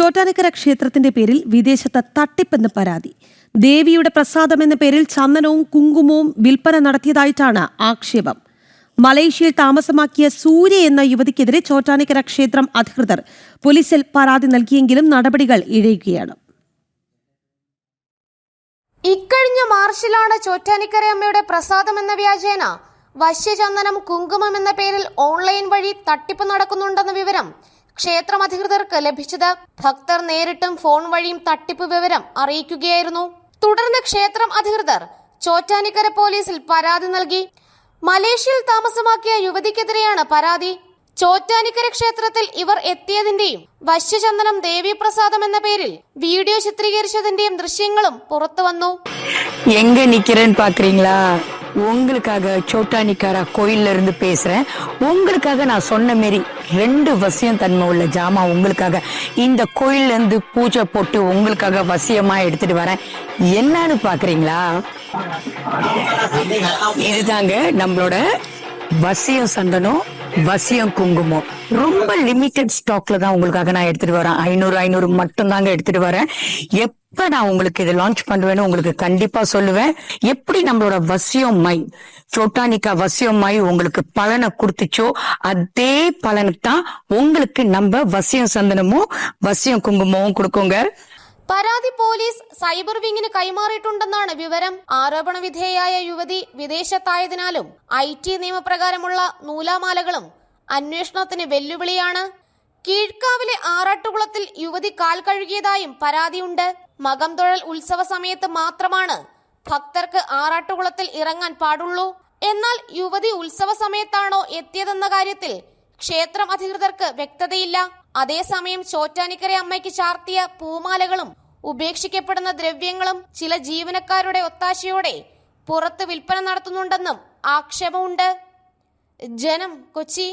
ചോറ്റാനിക്കര ക്ഷേത്രത്തിന്റെ പേരിൽ വിദേശത്ത് തട്ടിപ്പെന്ന് പരാതി. ദേവിയുടെ പ്രസാദം എന്ന പേരിൽ ചന്ദനവും കുങ്കുമവും വിൽപ്പന നടത്തിയതായിട്ടാണ് ആക്ഷേപം. മലേഷ്യയിൽ താമസമാക്കിയ സൂര്യ എന്ന യുവതിക്കെതിരെ ചോറ്റാനിക്കര ക്ഷേത്രം അധികൃതർ പോലീസിൽ പരാതി നൽകിയെങ്കിലും നടപടികൾ ഇഴയുകയാണ്. ഇക്കഴിഞ്ഞ മാർച്ചിലാണ് ചോറ്റാനിക്കര അമ്മയുടെ പ്രസാദം എന്ന വ്യാജേന. വശ്യചന്ദനം കുങ്കുമം എന്ന പേരിൽ ഓൺലൈൻ വഴി തട്ടിപ്പ് നടക്കുന്നുണ്ടെന്ന വിവരം ക്ഷേത്രം അധികൃതർക്ക് ലഭിച്ചത് ഭക്തർ നേരിട്ടും ഫോൺ വഴിയും തട്ടിപ്പ് വിവരം അറിയിക്കുകയായിരുന്നു. തുടർന്ന് ക്ഷേത്രം അധികൃതർ ചോറ്റാനിക്കര പോലീസിൽ പരാതി നൽകി. മലേഷ്യയിൽ താമസമാക്കിയ യുവതിക്കെതിരെയാണ് പരാതി. ചോറ്റാനിക്കര ക്ഷേത്രത്തിൽ ഇവർ എത്തിയതിന്റെയും വശ്യചന്ദനം ദേവിപ്രസാദം എന്ന പേരിൽ വീഡിയോ ചിത്രീകരിച്ചതിന്റെയും ദൃശ്യങ്ങളും പുറത്തു വന്നു എങ്ക നിക്കിരൻ உங்களுக்காக சோட்டானிக்காரா கோயில்ல இருந்து பேசுறேன். உங்களுக்காக நான் சொன்ன மாரி ரெண்டு வசியம் தன்மை உள்ள ஜாமா உங்களுக்காக. இந்த கோயில்ல இருந்து பூஜை போட்டு உங்களுக்காக வசியமா எடுத்துட்டு வரேன். என்னன்னு பாக்குறீங்களா? இதுதாங்க நம்மளோட வசியம் சந்தனம். வசியம் குங்குமம். ரொம்ப லிமிட்டட் ஸ்டாக்ல தான் உங்களுக்காக நான் எடுத்துட்டு வரேன். ஐநூறு ஐநூறு மட்டும் தாங்க எடுத்துட்டு வரேன். எப்ப நான் உங்களுக்கு இதை லான்ச் பண்ணுவேன்னு உங்களுக்கு கண்டிப்பா சொல்லுவேன். எப்படி நம்மளோட வசியம் மை புளோட்டானிக்கா வசியம் மை உங்களுக்கு பலனை கொடுத்துச்சோ அதே பலனுக்கு தான் உங்களுக்கு நம்ம வசியம் சந்தனமும் வசியம் குங்குமமும் கொடுக்குங்க. പരാതി പോലീസ് സൈബർ വിങ്ങിന് കൈമാറിയിട്ടുണ്ടെന്നാണ് വിവരം. ആരോപണ വിധേയയായ യുവതി വിദേശത്തായതിനാലും ഐ ടി നിയമപ്രകാരമുള്ള നൂലാമാലകളും അന്വേഷണത്തിന് വെല്ലുവിളിയാണ്. കീഴ്ക്കാവിലെ ആറാട്ടുകുളത്തിൽ യുവതി കാൽ കഴുകിയതായും പരാതിയുണ്ട്. മകം തൊഴൽ ഉത്സവ സമയത്ത് മാത്രമാണ് ഭക്തർക്ക് ആറാട്ടുകുളത്തിൽ ഇറങ്ങാൻ പാടുള്ളൂ. എന്നാൽ യുവതി ഉത്സവ സമയത്താണോ എത്തിയതെന്ന കാര്യത്തിൽ ക്ഷേത്രം അധികൃതർക്ക് വ്യക്തതയില്ല. അതേസമയം ചോറ്റാനിക്കര അമ്മയ്ക്ക് ചാർത്തിയ പൂമാലകളും ഉപേക്ഷിക്കപ്പെടുന്ന ദ്രവ്യങ്ങളും ചില ജീവനക്കാരുടെ ഒത്താശയോടെ പുറത്ത് വിൽപ്പന നടത്തുന്നുണ്ടെന്നും ആക്ഷേപമുണ്ട്. ജനം കൊച്ചി.